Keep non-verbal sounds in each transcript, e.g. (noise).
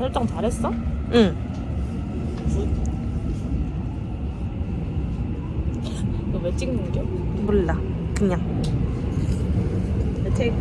설정 잘했어? 응. 너 왜 찍는 겨? 몰라. 그냥. 대책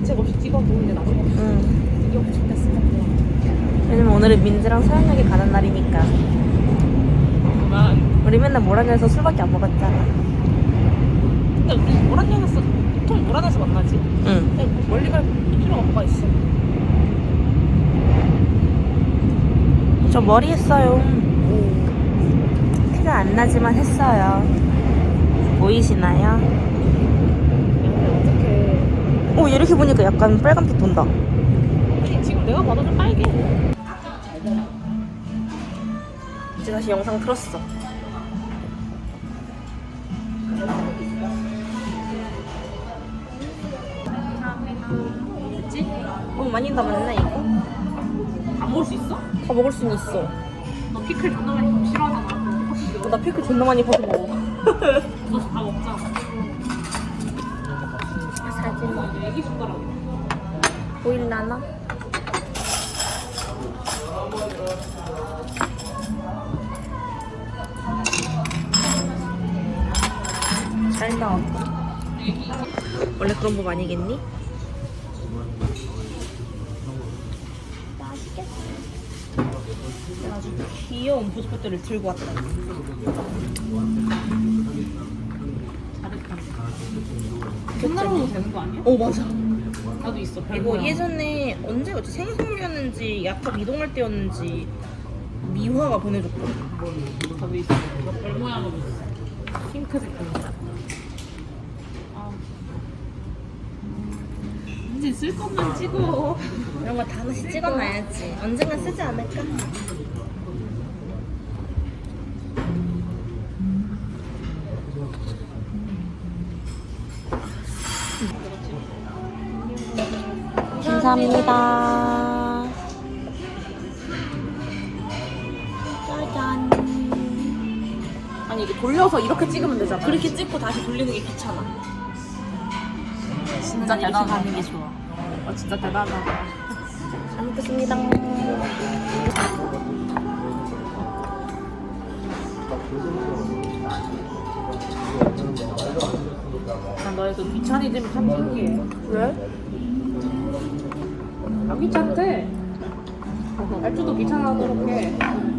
대책 없이 찍어도 근데 나중에 응. 이게 없이 됐으면 왜냐면 오늘은 민지랑 서현역에 가는 날이니까. 그만. 우리 맨날 모란에서 술밖에 안 먹었잖아. 근데 우리 모란역에서 보통 모란에서 만나지. 응. 멀리 갈 필요가 뭐가 있어? 저 머리 했어요. 티가 안 나지만 했어요. 보이시나요? 근데 어떡해. 오, 이렇게 보니까 약간 빨간빛 돈다. 아니 지금 내가 봐도 좀 빨개. 이제 다시 영상 틀었어. 됐지? 어, 많이 남았네, 이거. 다 먹을 수 있어? 다 먹을 수는 있어. 너 피클 존나 많이 싫어하잖아. 어, 나 피클 존나 많이 퍼서 먹어. (laughs) 너다 먹자. 사진 애기 숟가락. 보일라나? 잘 나왔다. 원래 그런 법 아니겠니? 맛있겠다. 아주 귀여운 부스포트를 들고 왔다. 잘했다. 끝나면 되는 거 아니야? 어 맞아. 나도 있어. 별 이거 모양. 예전에 언제였지? 생일 선물이었는지 약간 이동할 때였는지 미화가 보내줬거든. 나도 있어. 별 모양으로 있어. 핑크색 별 아. 이제 쓸 것만 찍어. 이런 거 다 하나씩 찍어놔야지. 언젠간 쓰지 않을까? 감사합니다. 짜잔. 아니 이게 돌려서 이렇게 찍으면 되잖아. 그렇게 찍고 다시 돌리는 게 귀찮아. 진짜 이렇게 대단하다. 가는 게 좋아. 아 진짜 대단하다. 잘 먹겠습니다. 난 너의 그 귀차니즘이 참 신기해. 왜? 아내 2만 2천 원더 있을게.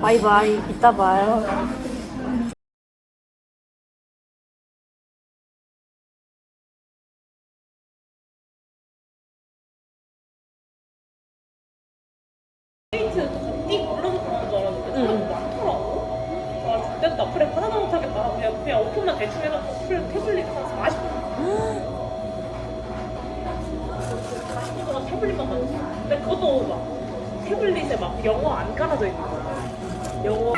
바이바이. 이따 봐요. 영어 안 깔아져 있는 거야. 영어.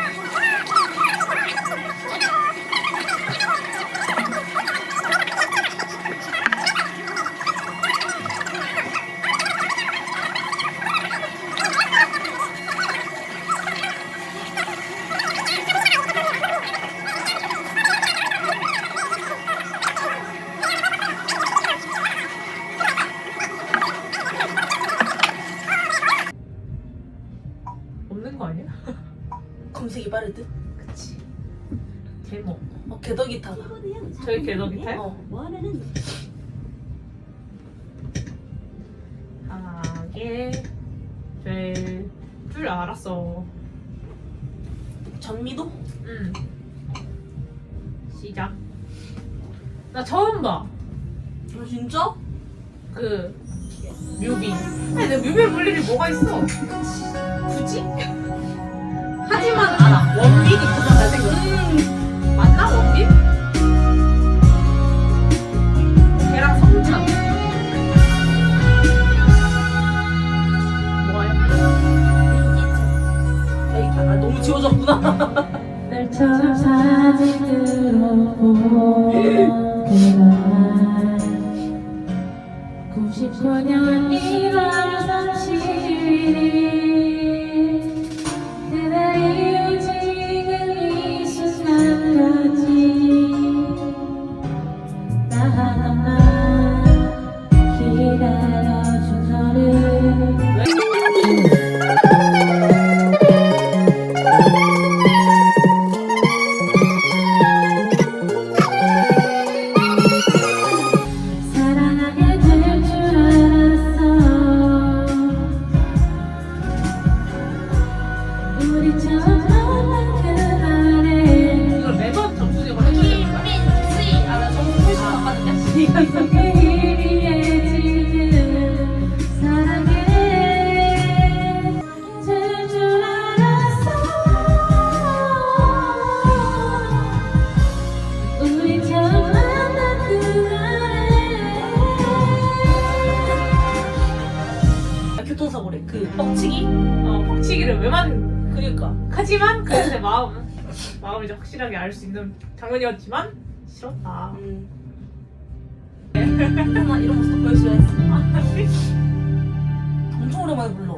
제목 어 개덕이 타다 저희 개더기타요? 어. 하게 될줄 알았어. 전미도? 응. 시작. 나 처음 봐. 아, 진짜? 그 뮤비. 아니 내가 뮤비를 볼 일이 뭐가 있어? 굳이? 하지만 알아. 원빈이 그만 잘생겼어 time. 마음을 이제 확실하게 알 수 있는 장면이었지만 싫었다. 음. (laughs) 나 이런 모습 보여줘야지. 아, 엄청 오랜만에 불러.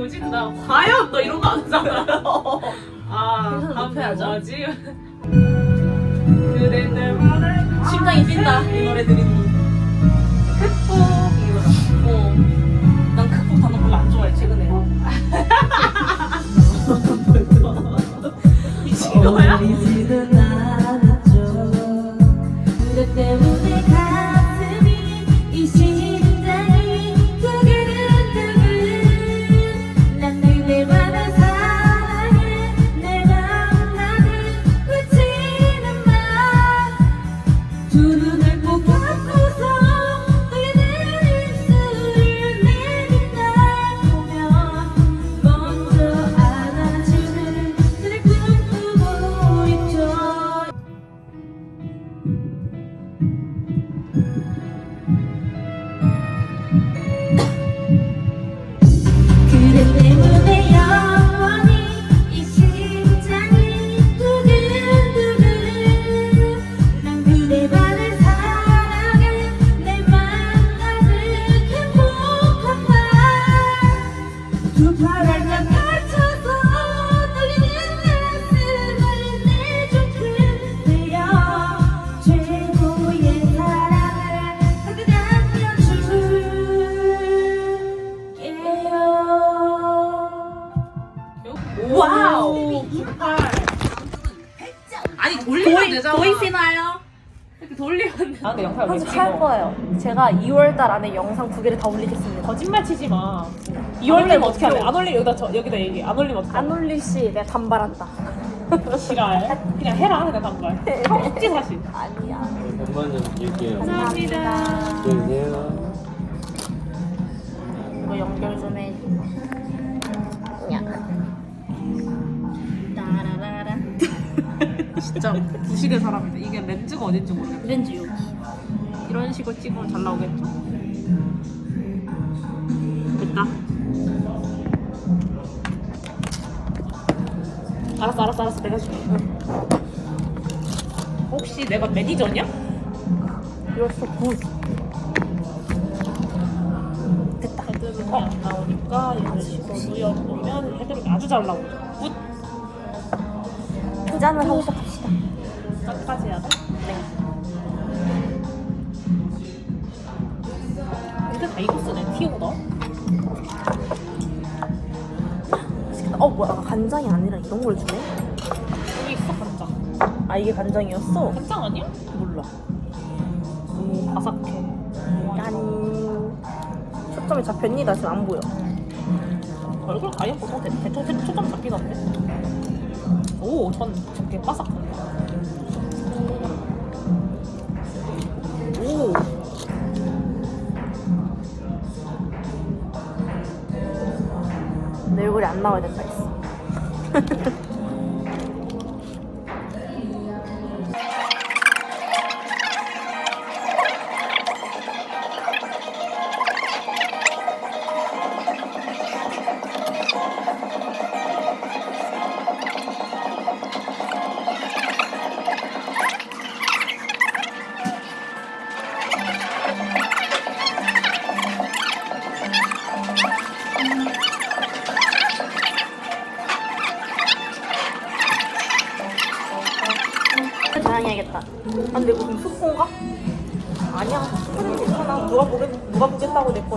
조진다. 과연 너 이런 거 안 하잖아. (laughs) 아, 높여야죠. 뭐지? 그대 내 말을 심장이 뛴다. 이 노래 들으니. 극복 이거다. 어. 난 극복 단어 별로 안 좋아해 최근에. (laughs) 미친 거야? 찍어? 거예요. 제가 2월달 안에 영상 두 개를 다 올리겠습니다. 거짓말 치지 마. 2월 달면 어떻게 할래? 안 올리면 여기다 저, 여기다 얘기. 안 올리면 어떡해? 안 올릴 시 내가 반발한다. 지랄. (laughs) 그냥 해라 그냥 단발. 턱지 사실. 아니야. 엄마는 얘기해요. 감사합니다. 안녕하세요. 이거 연결 좀 해. 야. 따라라라. (laughs) 진짜 부식의 사람인데 이게 렌즈가 어딘지 모르겠어. 렌즈 여기. 이런 식으로 찍으면 잘 나오겠죠? 됐다. 알았어 알았어 알았어 내가 줄게. 혹시 내가 매니저냐? You're so good. 됐다. 헤드룸이 안 나오니까 이런 식으로 누워보면 헤드룸이 아주 잘 나오죠. 굿. 도전을 하고 시작합시다. 끝까지 해야 돼? 네. 이렇게 다 이거 쓰네. 티오더. 어 뭐야? 간장이 아니라 이런 걸 주네? 여기 있어 간장. 아 이게 간장이었어? 간장 아니야? 몰라. 오 바삭해. 짠. 초점이 잡혔니다. 지금 안 보여. 얼굴 보통 대- 대충 대- 초점 잡히던데. 오, 전 저게 바삭한데. 오, 얼굴이 안 나와야 된다 했어. (laughs)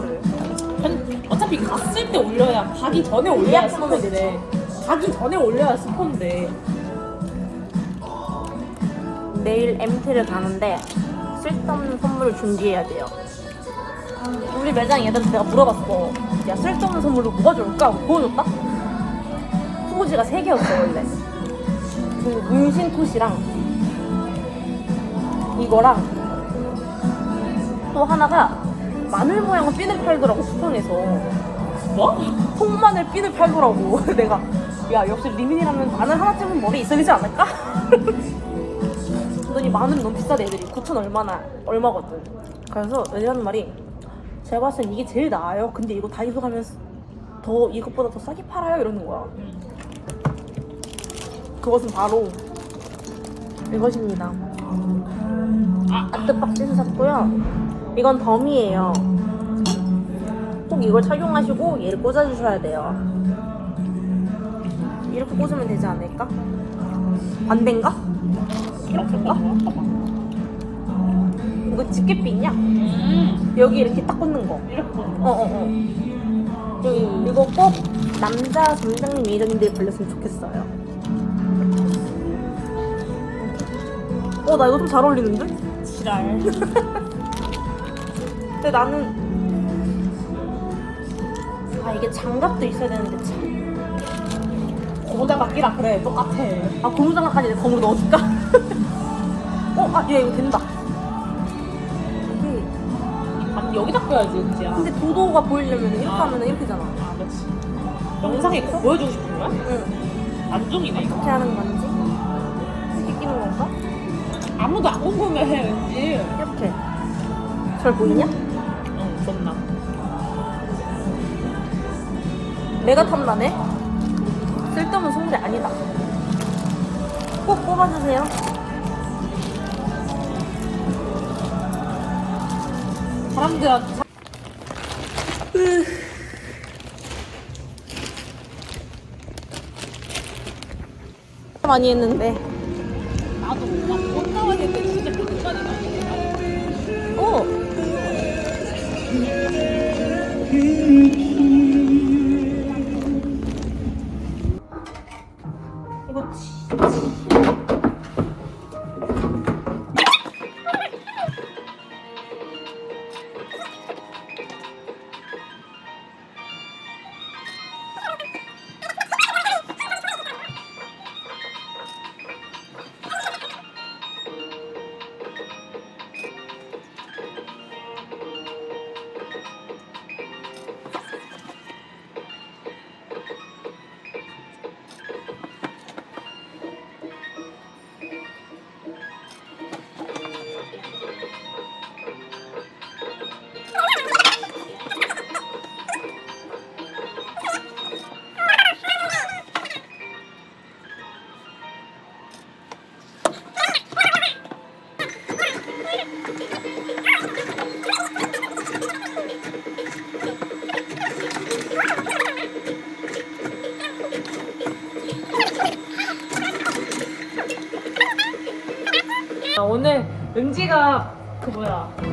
거를. 편- 어차피 갔을 때 올려야 가기 전에 올려야 예약 스폰인데 가기 전에 올려야 스폰인데 내일 MT를 가는데 쓸데없는 선물을 준비해야 돼요. 우리 매장 애들한테 내가 물어봤어. 야, 쓸데없는 선물로 뭐가 좋을까? 하고 보여줬다? 포즈가 3개였어, 원래. 그 문신 토시랑 이거랑 또 하나가 마늘 모양의 핀을 팔더라고, 수평에서. 뭐? 통마늘 핀을 팔더라고. (laughs) 내가 야 역시 리민이라면 마늘 하나쯤은 머리 있어야 되지 않을까? (laughs) 그랬더니 마늘은 너무 비싸대 애들이 9천 얼마나 얼마거든. 그래서 애들 하는 말이 제가 봤을 땐 이게 제일 나아요. 근데 이거 다이소 가면 더 이것보다 더 싸게 팔아요 이러는 거야. 그것은 바로 이것입니다. 아, 아트박스에서 샀고요. 이건 덤이에요. 꼭 이걸 착용하시고 얘를 꽂아주셔야 돼요. 이렇게 꽂으면 되지 않을까? 반대인가? 이렇게인가? 이거 집게삐 있냐? 음. 여기 이렇게 딱 꽂는 거. 이렇게 보는 어, 어, 어. 여기 이거 꼭 남자 점장님 매니저님들이 걸렸으면 좋겠어요. 어, 나 이거 좀 잘 어울리는데? 지랄. (laughs) 근데 나는 아 이게 장갑도 있어야 되는데 참. 고무장갑 끼라 그래. 똑같아. 아 고무장갑까지 내 검으로 넣어줄까? (laughs) 어, 아, 얘 이거 된다. 이게 반 여기다 껴야지 은지야. 근데 도도가 보이려면 이렇게 아. 하면 이렇게잖아. 아 그렇지. 영상에 꼭 보여주고 싶은 거야? 응. 안중이네 이거. 어떻게 하는 건지 이렇게 끼는 건가? 아무도 안 궁금해해 왠지. 이렇게. 잘 보이냐? 응 존나. 내가 탐나네? 쓸데없는 선물이 아니다. 꼭 뽑아주세요. 사람들한테 많이 했는데. 나도 막못 나와 은지가 그 뭐야